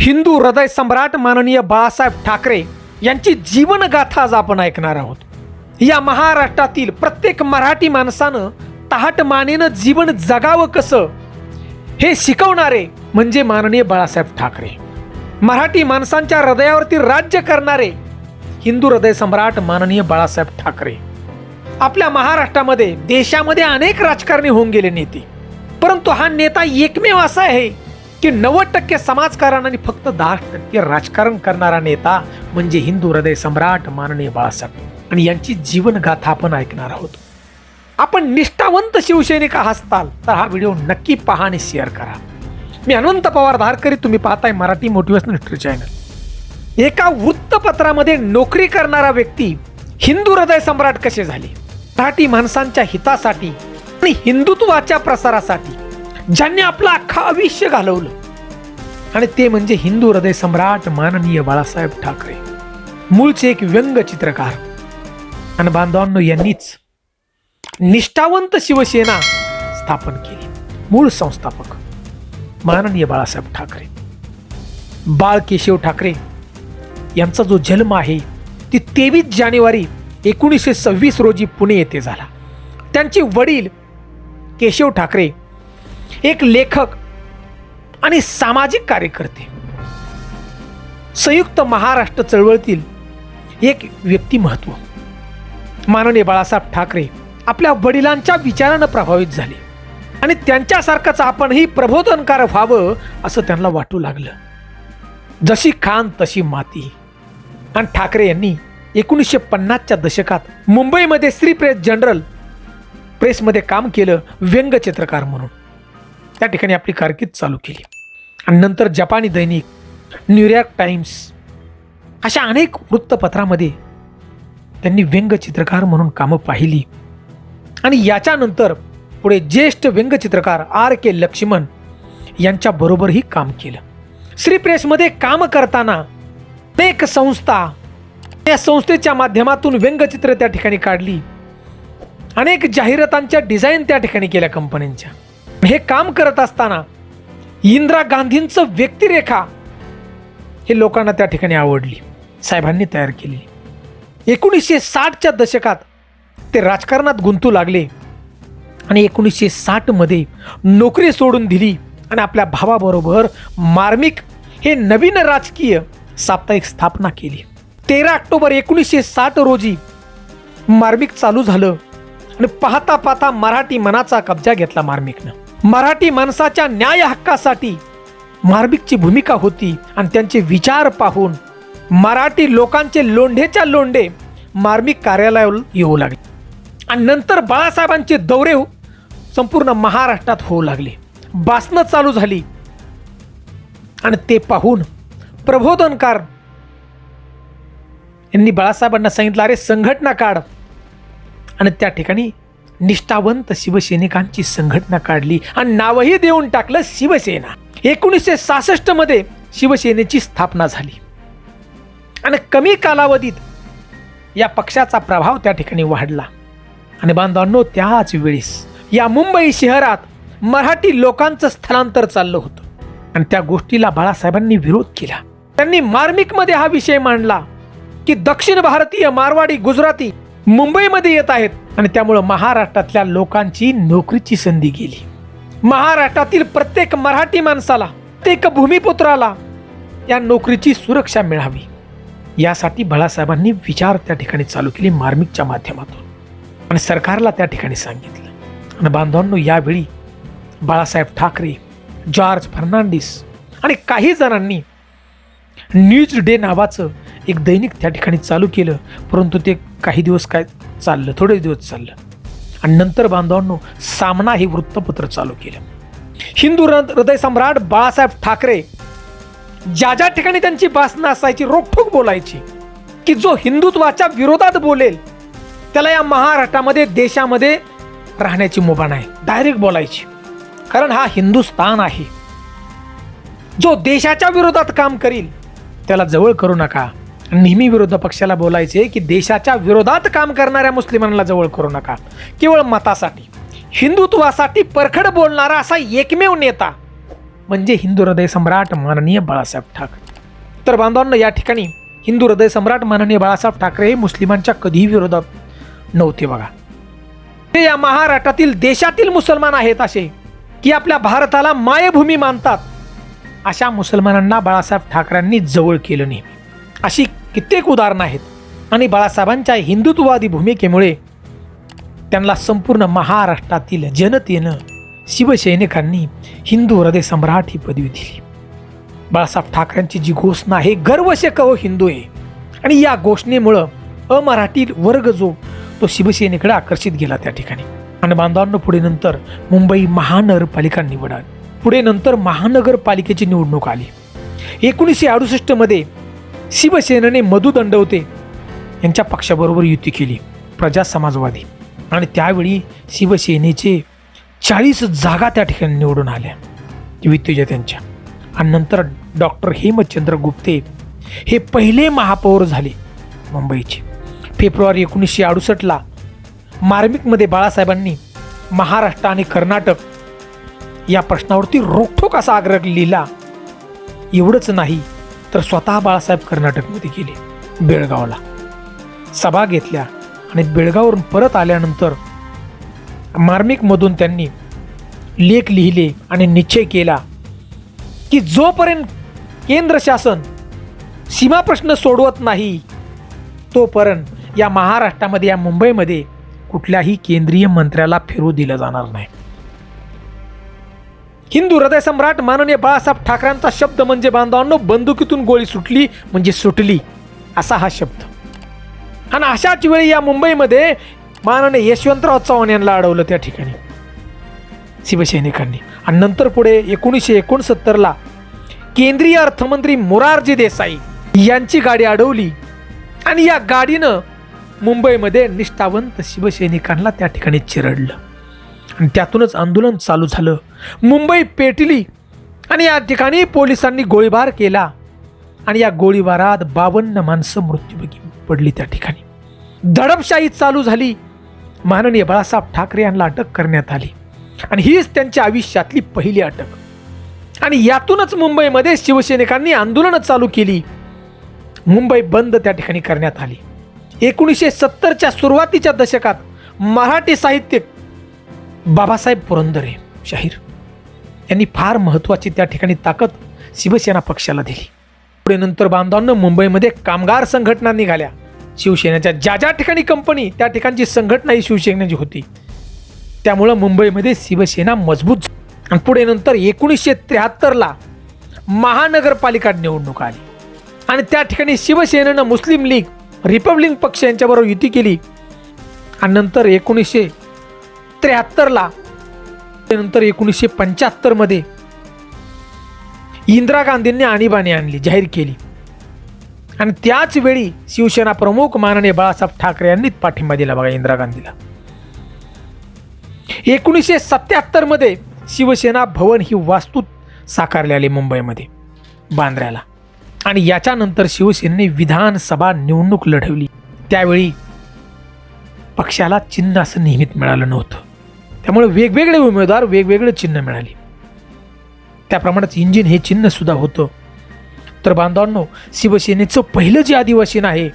हिंदू हृदय सम्राट माननीय बाळासाहेब ठाकरे यांची जीवनगाथा आज आपण ऐकणार आहोत. या महाराष्ट्रातील प्रत्येक मराठी माणसानं तहाट मानेनं जीवन जगावं कसं हे शिकवणारे म्हणजे माननीय बाळासाहेब ठाकरे. मराठी माणसांच्या हृदयावरती राज्य करणारे हिंदू हृदय सम्राट माननीय बाळासाहेब ठाकरे. आपल्या महाराष्ट्रामध्ये देशामध्ये अनेक राजकारणी होऊन गेले नेते. परंतु हा नेता एकमेव असा आहे की नव्वद टक्के समाजकारण आणि फक्त दहा टक्के राजकारण करणारा नेता म्हणजे हिंदू हृदय सम्राट माननीय बाळासाहेब. आणि यांची जीवनगाथा आपण ऐकणार आहोत. आपण निष्ठावंत शिवसैनिक असताल तर हा व्हिडिओ नक्की पहा आणि शेअर करा. मी अनंत पवार धारकरी तुम्ही पाहताय मराठी मोटिवेशनल हिस्ट्री चॅनल. एका वृत्तपत्रामध्ये नोकरी करणारा व्यक्ती हिंदू हृदय सम्राट कसे झाले? मराठी माणसांच्या हितासाठी आणि हिंदुत्वाच्या प्रसारासाठी ज्यांनी आपलं अख्खं आयुष्य घालवलं. आणि ते म्हणजे हिंदू हृदय सम्राट माननीय बाळासाहेब ठाकरे. मूळचे एक व्यंगचित्रकार आणि बांधवांनो यांनीच निष्ठावंत शिवसेना स्थापन केली. मूळ संस्थापक माननीय बाळासाहेब ठाकरे. बाळ केशव ठाकरे यांचा जो जन्म आहे ती तेवीस जानेवारी एकोणीसशे सव्वीस रोजी पुणे येथे झाला. त्यांचे वडील केशव ठाकरे एक लेखक आणि सामाजिक कार्यकर्ते. संयुक्त महाराष्ट्र चळवळीतील एक व्यक्तिमत्व माननीय बाळासाहेब ठाकरे आपल्या वडिलांच्या विचारानं प्रभावित झाले आणि त्यांच्यासारखंच आपणही प्रबोधनकार व्हावं असं त्यांना वाटू लागलं. जशी खान तशी माती. आणि ठाकरे यांनी एकोणीसशे पन्नासच्या दशकात मुंबईमध्ये श्री प्रेस जनरल प्रेसमध्ये काम केलं व्यंगचित्रकार म्हणून. त्या ठिकाणी आपली कारकीर्द चालू केली. आणि नंतर जपानी दैनिक न्यूयॉर्क टाइम्स अशा अनेक वृत्तपत्रामध्ये त्यांनी व्यंगचित्रकार म्हणून कामं पाहिली. आणि याच्यानंतर पुढे ज्येष्ठ व्यंगचित्रकार आर के लक्ष्मण यांच्याबरोबरही काम केलं. श्री प्रेसमध्ये काम करताना अनेक संस्था त्या संस्थेच्या माध्यमातून व्यंगचित्र त्या ठिकाणी काढली. अनेक जाहिरातांच्या डिझाईन त्या ठिकाणी केल्या कंपन्यांच्या. हे काम करत असताना इंदिरा गांधींचं व्यक्तिरेखा हे लोकांना त्या ठिकाणी आवडली साहेबांनी तयार केली. एकोणीसशे साठच्या दशकात ते राजकारणात गुंतू लागले आणि एकोणीसशे साठमध्ये नोकरी सोडून दिली आणि आपल्या भावाबरोबर मार्मिक हे नवीन राजकीय साप्ताहिक स्थापना केली. तेरा ऑक्टोबर एकोणीसशे साठ रोजी मार्मिक चालू झालं आणि पाहता पाहता मराठी मनाचा कब्जा घेतला मार्मिकनं. मराठी माणसाच्या न्याय हक्कासाठी मार्मिकची भूमिका होती आणि त्यांचे विचार पाहून मराठी लोकांचे लोंढेच्या लोंढे मार्मिक कार्यालयावर येऊ लागले. आणि नंतर बाळासाहेबांचे दौरे संपूर्ण महाराष्ट्रात होऊ लागले. बासनं चालू झाली. आणि ते पाहून प्रबोधनकार यांनी बाळासाहेबांना सांगितलं अरे संघटना काढ. आणि त्या ठिकाणी निष्ठावंत शिवसैनिकांची संघटना काढली आणि नावही देऊन टाकलं शिवसेना. एकोणीसशे सहासष्टमध्ये शिवसेनेची स्थापना झाली. आणि कमी कालावधीत या पक्षाचा प्रभाव त्या ठिकाणी वाढला. आणि बांधवांनो त्याच वेळेस या मुंबई शहरात मराठी लोकांचं स्थलांतर चाललं होतं. आणि त्या गोष्टीला बाळासाहेबांनी विरोध केला. त्यांनी मार्मिकमध्ये हा विषय मांडला की दक्षिण भारतीय मारवाडी गुजराती मुंबईमध्ये येत आहेत. आणि त्यामुळं महाराष्ट्रातल्या लोकांची नोकरीची संधी गेली. महाराष्ट्रातील प्रत्येक मराठी माणसाला प्रत्येक भूमिपुत्राला या नोकरीची सुरक्षा मिळावी. यासाठी बाळासाहेबांनी विचार त्या ठिकाणी चालू केली मार्मिकच्या माध्यमातून. आणि सरकारला त्या ठिकाणी सांगितलं. आणि बांधवांनो यावेळी बाळासाहेब ठाकरे जॉर्ज फर्नांडिस आणि काही जणांनी न्यूज डे नावाचं एक दैनिक त्या ठिकाणी चालू केलं. परंतु ते काही दिवस काय चाललं थोडे दिवस चाललं. आणि नंतर बांधवांनो सामना हे वृत्तपत्र चालू केलं. हिंदू हृदय सम्राट बाळासाहेब ठाकरे ज्या ज्या ठिकाणी त्यांची भाषणं असायची रोखोक बोलायची की जो हिंदुत्वाच्या विरोधात बोलेल त्याला या महाराष्ट्रामध्ये देशामध्ये राहण्याची मुभा नाही. डायरेक्ट बोलायची. कारण हा हिंदुस्थान आहे. जो देशाच्या विरोधात काम करील त्याला जवळ करू नका. नेहमी विरोध पक्षाला बोलायचे की देशाच्या विरोधात काम करणाऱ्या मुस्लिमांना जवळ करू नका. केवळ मतासाठी. हिंदुत्वासाठी परखड बोलणारा असा एकमेव नेता म्हणजे हिंदू हृदय सम्राट माननीय बाळासाहेब ठाकरे. तर बांधवांना या ठिकाणी हिंदू हृदय सम्राट माननीय बाळासाहेब ठाकरे हे मुस्लिमांच्या कधीही विरोधात नव्हते बघा. ते या महाराष्ट्रातील देशातील मुसलमान आहेत असे की आपल्या भारताला मायभूमी मानतात. अशा मुसलमानांना बाळासाहेब ठाकरेंनी जवळ केलं नेहमी. अशी कित्येक उदाहरणं आहेत. आणि बाळासाहेबांच्या हिंदुत्ववादी भूमिकेमुळे त्यांना संपूर्ण महाराष्ट्रातील जनतेनं शिवसैनिकांनी हिंदू हृदय सम्राट ही पदवी दिली. बाळासाहेब ठाकरेंची जी घोषणा आहे गर्वशे कहो हिंदू आहे. आणि या घोषणेमुळं अमराठी वर्ग जो तो शिवसेनेकडे आकर्षित गेला त्या ठिकाणी. आणि बांधवांना पुढे नंतर मुंबई महानगरपालिका निवड. आली पुढे नंतर महानगरपालिकेची निवडणूक आली. एकोणीसशे अडुसष्टमध्ये शिवसेनेने मधु दंडवते. यांच्या पक्षाबरोबर युती केली. प्रजा समाजवादी. आणि त्यावेळी शिवसेनेचे चाळीस जागा त्या ठिकाणी निवडून आल्या. विद्युजत्यांच्या आणि नंतर डॉक्टर हेमचंद्र गुप्ते हे पहिले महापौर झाले मुंबईचे. फेब्रुवारी एकोणीसशे अडुसष्टला मार्मिकमध्ये बाळासाहेबांनी महाराष्ट्र आणि कर्नाटक या प्रश्नावरती रोखोक असा आग्रह लिहिला. एवढंच नाही तर स्वतः बाळासाहेब कर्नाटकमध्ये गेले बेळगावला. सभा घेतल्या आणि बेळगाववरून परत आल्यानंतर मार्मिकमधून त्यांनी लेख लिहिले आणि निश्चय केला की जोपर्यंत केंद्र शासन सीमा प्रश्न सोडवत नाही तोपर्यंत या महाराष्ट्रामध्ये या मुंबईमध्ये कुठल्याही केंद्रीय मंत्र्याला फिरू दिलं जाणार नाही. हिंदू हृदय सम्राट माननीय बाळासाहेब ठाकरेंचा शब्द म्हणजे बांधवांनो बंदुकीतून गोळी सुटली म्हणजे सुटली असा हा शब्द. आणि अशाच वेळी या मुंबईमध्ये माननीय यशवंतराव चव्हाण यांना अडवलं त्या ठिकाणी शिवसैनिकांनी. आणि नंतर पुढे एकोणीसशे एकोणसत्तरला केंद्रीय अर्थमंत्री मोरारजी देसाई यांची गाडी अडवली आणि या गाडीनं मुंबईमध्ये निष्ठावंत शिवसैनिकांना त्या ठिकाणी चिरडलं. आणि त्यातूनच आंदोलन चालू झालं. मुंबई पेटली आणि या ठिकाणी पोलिसांनी गोळीबार केला. आणि या गोळीबारात बावन्न माणसं मृत्यूमुखी पडली त्या ठिकाणी. दडपशाही चालू झाली. माननीय बाळासाहेब ठाकरे यांना अटक करण्यात आली. आणि हीच त्यांच्या आयुष्यातली पहिली अटक. आणि यातूनच मुंबईमध्ये शिवसैनिकांनी आंदोलनं चालू केली. मुंबई बंद त्या ठिकाणी करण्यात आली. एकोणीसशे सत्तरच्या सुरुवातीच्या दशकात मराठी साहित्यिक बाबासाहेब पुरंदरे शाहीर. यांनी फार महत्त्वाची त्या ठिकाणी ताकद शिवसेना पक्षाला दिली. पुढे नंतर बांधवांना मुंबईमध्ये कामगार संघटना निघाल्या. शिवसेनेच्या ज्या ज्या ठिकाणी कंपनी त्या ठिकाणची संघटना ही शिवसेनेची होती. त्यामुळं मुंबईमध्ये शिवसेना मजबूत आणि पुढे नंतर एकोणीसशे त्र्याहत्तरला महानगरपालिका निवडणूक आली. आणि त्या ठिकाणी शिवसेनेनं मुस्लिम लीग रिपब्लिक पक्ष यांच्याबरोबर युती केली. आणि नंतर एकोणीसशे त्र्याहत्तरला त्यानंतर एकोणीसशे पंच्याहत्तरमध्ये इंदिरा गांधींनी आणीबाणी आणली जाहीर केली. आणि त्याच वेळी शिवसेना प्रमुख माननीय बाळासाहेब ठाकरे यांनी पाठिंबा दिला बघा इंदिरा गांधीला. एकोणीसशे सत्याहत्तरमध्ये शिवसेना भवन ही वास्तू साकारली आली मुंबईमध्ये बांद्र्याला. आणि याच्यानंतर शिवसेनेने विधानसभा निवडणूक लढवली. त्यावेळी पक्षाला चिन्ह असं नेहमीत मिळालं नव्हतं. त्यामुळे वेगवेगळे उमेदवार वेगवेगळे चिन्ह मिळाले. त्याप्रमाणेच इंजिन हे चिन्ह सुद्धा होतं. तर बांधवांनो शिवसेनेचं पहिलं जे अधिवेशन आहे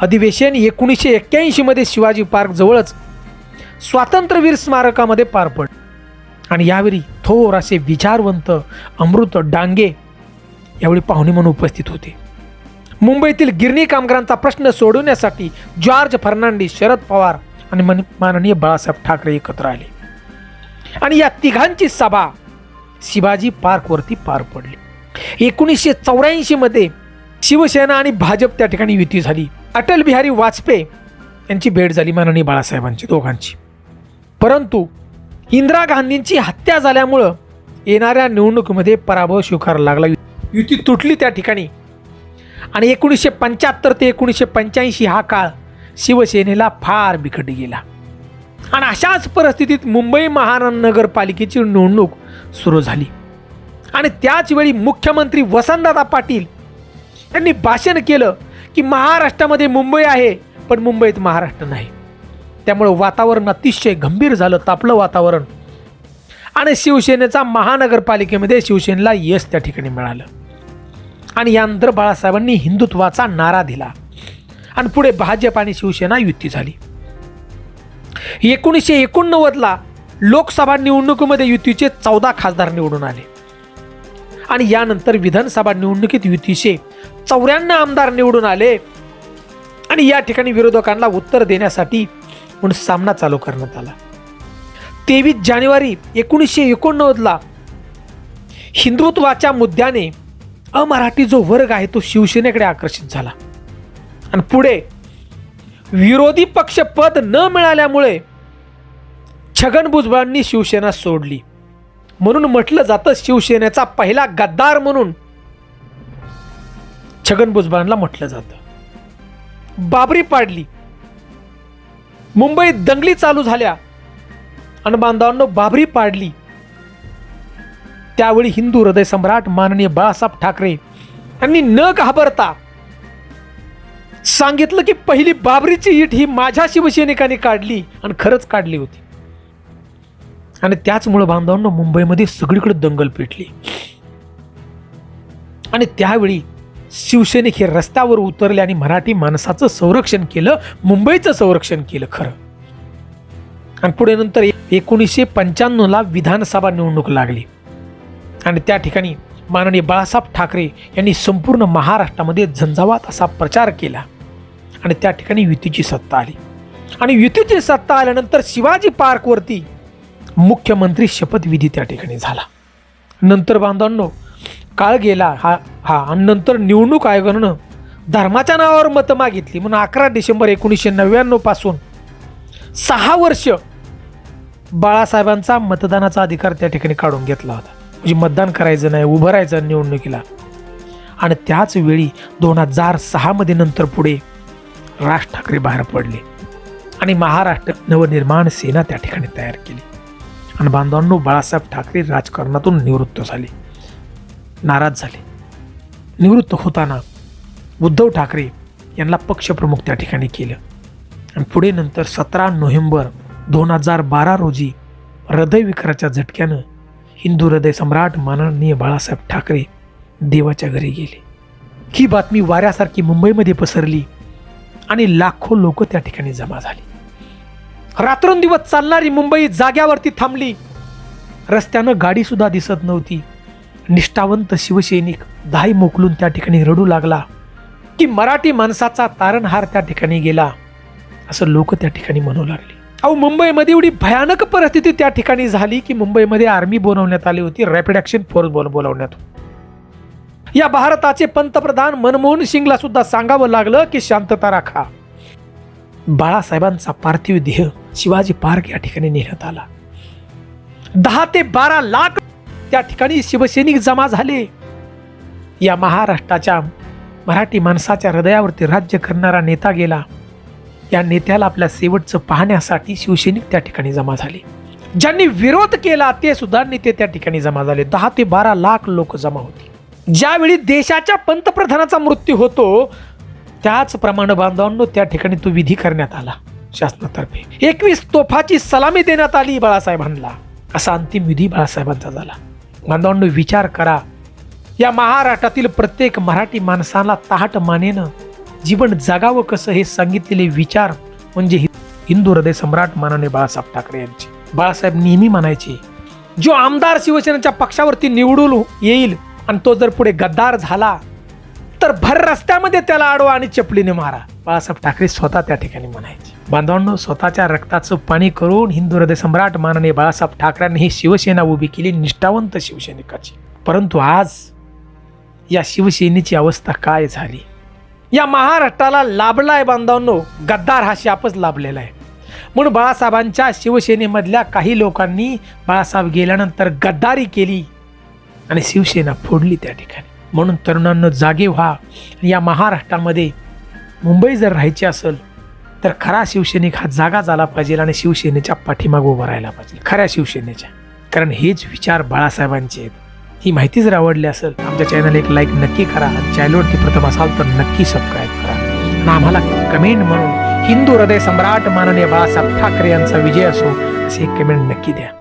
अधिवेशन एकोणीसशे एक्क्याऐंशीमध्ये शिवाजी पार्क जवळच स्वातंत्र्यवीर स्मारकामध्ये पार पड आणि यावेळी थोर असे विचारवंत अमृत डांगे यावेळी पाहुणे म्हणून उपस्थित होते. मुंबईतील गिरणी कामगारांचा प्रश्न सोडवण्यासाठी जॉर्ज फर्नांडिस शरद पवार आणि मन माननीय बाळासाहेब ठाकरे एकत्र आले. आणि या तिघांची सभा शिवाजी पार्कवरती पार पडली. एकोणीसशे चौऱ्याऐंशीमध्ये शिवसेना आणि भाजप त्या ठिकाणी युती झाली. अटल बिहारी वाजपेयी यांची भेट झाली माननीय बाळासाहेबांची दोघांची. परंतु इंदिरा गांधींची हत्या झाल्यामुळं येणाऱ्या निवडणुकीमध्ये पराभव स्वीकारावा लागला. युती तुटली त्या ठिकाणी. आणि एकोणीसशे पंच्याहत्तर ते एकोणीसशे पंच्याऐंशी हा काळ शिवसेनेला फार बिकट गेला. आणि अशाच परिस्थितीत मुंबई महानगरपालिकेची निवडणूक सुरू झाली. आणि त्याचवेळी मुख्यमंत्री वसंतदादा पाटील यांनी भाषण केलं की महाराष्ट्रामध्ये मुंबई आहे पण मुंबईत महाराष्ट्र नाही. त्यामुळं वातावरण अतिशय गंभीर झालं तापलं वातावरण. आणि शिवसेनेचा महानगरपालिकेमध्ये शिवसेनेला यश त्या ठिकाणी मिळालं. आणि यानंतर बाळासाहेबांनी हिंदुत्वाचा नारा दिला. आणि पुढे भाजप आणि शिवसेना युती झाली. एकोणीसशे एकोणनव्वदला लोकसभा निवडणुकीमध्ये युतीचे चौदा खासदार निवडून आले. आणि यानंतर विधानसभा निवडणुकीत युतीचे चौऱ्याण्णव आमदार निवडून आले. आणि या ठिकाणी विरोधकांना उत्तर देण्यासाठी म्हणून सामना चालू करण्यात आला. तेवीस जानेवारी एकोणीसशे एकोणनव्वदला हिंदुत्वाच्या मुद्द्याने अमराठी जो वर्ग आहे तो शिवसेनेकडे आकर्षित झाला. आणि पुढे विरोधी पक्ष पद न मिळाल्यामुळे छगन भुजबळांनी शिवसेना सोडली. म्हणून म्हटलं जातं शिवसेनेचा पहिला गद्दार म्हणून छगन भुजबळांना म्हटलं जातं. बाबरी पाडली. मुंबईत दंगली चालू झाल्या. आणि बांधवांनो बाबरी पाडली. त्यावेळी हिंदू हृदय सम्राट माननीय बाळासाहेब ठाकरे यांनी न घाबरता सांगितलं की पहिली बाबरीची ईट ही माझ्या शिवसैनिकांनी काढली आणि खरंच काढली होती. आणि त्याचमुळं बांधवांना मुंबईमध्ये सगळीकडे दंगल पेटली. आणि त्यावेळी शिवसैनिक हे रस्त्यावर उतरले आणि मराठी माणसाचं संरक्षण केलं मुंबईचं संरक्षण केलं खरं. आणि पुढे नंतर एकोणीसशे पंच्याण्णवला विधानसभा निवडणूक लागली. आणि त्या ठिकाणी माननीय बाळासाहेब ठाकरे यांनी संपूर्ण महाराष्ट्रामध्ये झंझावात असा प्रचार केला. आणि त्या ठिकाणी युतीची सत्ता आली. आणि युतीची सत्ता आल्यानंतर शिवाजी पार्कवरती मुख्यमंत्री शपथविधी त्या ठिकाणी झाला. नंतर बांधवांनो काळ गेला हा हा आणि नंतर निवडणूक आयोगानं धर्माच्या नावावर मतं मागितली. म्हणून अकरा डिसेंबर एकोणीसशे नव्याण्णवपासून सहा वर्ष बाळासाहेबांचा मतदानाचा अधिकार त्या ठिकाणी काढून घेतला होता. म्हणजे मतदान करायचं नाही उभं राहायचं निवडणुकीला. आणि त्याच वेळी दोन हजार सहामध्ये नंतर पुढे राज ठाकरे बाहेर पडले आणि महाराष्ट्र नवनिर्माण सेना त्या ठिकाणी तयार केली. आणि बांधवांनो बाळासाहेब ठाकरे राजकारणातून निवृत्त झाले. नाराज झाले. निवृत्त होताना उद्धव ठाकरे यांना पक्षप्रमुख त्या ठिकाणी केलं. आणि पुढे नंतर सतरा नोव्हेंबर दोन हजार बारा रोजी हृदयविकाराच्या झटक्यानं हिंदू हृदय सम्राट माननीय बाळासाहेब ठाकरे देवाच्या घरी गेले. ही बातमी वाऱ्यासारखी मुंबईमध्ये पसरली. आणि लाखो लोक त्या ठिकाणी जमा झाली. रात्रंदिवस चालणारी मुंबई जाग्यावरती थांबली. रस्त्यानं गाडीसुद्धा दिसत नव्हती. निष्ठावंत शिवसैनिक दाई मोकलून त्या ठिकाणी रडू लागला की मराठी माणसाचा तारणहार त्या ठिकाणी गेला. असं लोक त्या ठिकाणी म्हणू लागले. अहो मुंबईमध्ये एवढी भयानक परिस्थिती त्या ठिकाणी झाली की मुंबईमध्ये आर्मी बोलवण्यात आली होती रॅपिड ॲक्शन फोर्स बोल बोलवण्यात. या भारताचे पंतप्रधान मनमोहन सिंगला सुद्धा सांगावं लागलं की शांतता राखा. बाळासाहेबांचा पार्थिव देह शिवाजी पार्क या ठिकाणी नेण्यात आला. दहा ते बारा लाख त्या ठिकाणी शिवसैनिक जमा झाले. या महाराष्ट्राच्या मराठी माणसाच्या हृदयावरती राज्य करणारा नेता गेला. या नेत्याला आपल्या शेवटचं पाहण्यासाठी शिवसैनिक त्या ठिकाणी जमा झाले. ज्यांनी विरोध केला ते सुद्धा नेते त्या ठिकाणी जमा झाले. दहा ते बारा लाख लोक जमा होते. ज्यावेळी देशाच्या पंतप्रधानाचा मृत्यू होतो त्याचप्रमाणे बांधवांनो त्या ठिकाणी तो विधी करण्यात आला शासनातर्फे. एकवीस तोफाची सलामी देण्यात आली बाळासाहेबांना. असा अंतिम विधी बाळासाहेबांचा झाला. बांधवांनो विचार करा. या महाराष्ट्रातील प्रत्येक मराठी माणसाला ताहट मानेनं जीवन जगावं कसं हे सांगितलेले विचार म्हणजे हि- हिंदू हृदय सम्राट मानाने बाळासाहेब ठाकरे यांचे. बाळासाहेब नेहमी म्हणायचे जो आमदार शिवसेनेच्या पक्षावरती निवडून येईल आणि तो जर पुढे गद्दार झाला तर भर रस्त्यामध्ये त्याला अडवा आणि चपलीने मारा. बाळासाहेब ठाकरे स्वतः त्या ठिकाणी म्हणायचे. बांधवांनो स्वतःच्या रक्ताचं पाणी करून हिंदू हृदय सम्राट माननीय बाळासाहेब ठाकरेंनी ही शिवसेना उभी केली निष्ठावंत शिवसैनिकाची. परंतु आज या शिवसेनेची अवस्था काय झाली? या महाराष्ट्राला लाभला आहे बांधवांनो गद्दार हा शापच लाभलेला आहे. म्हणून बाळासाहेबांच्या शिवसेनेमधल्या काही लोकांनी बाळासाहेब गेल्यानंतर गद्दारी केली. आणि शिवसेना फोडली त्या ठिकाणी. म्हणून तरुणांना जागे व्हा. या महाराष्ट्रामध्ये मुंबई जर राहायची असेल तर खरा शिवसैनिक हा जागा झाला पाहिजे आणि शिवसेनेच्या पाठीमागं उभं राहायला पाहिजे. खऱ्या शिवसेनेच्या. कारण हेच विचार बाळासाहेबांचे आहेत. ही माहिती जर आवडली असेल आमच्या चॅनल एक लाईक नक्की करा आणि चॅनलवरती प्रथम असाल तर नक्की सबस्क्राईब करा. आणि आम्हाला कमेंट म्हणून हिंदू हृदय सम्राट माननीय बाळासाहेब ठाकरे यांचा विजय असो असे कमेंट नक्की द्या.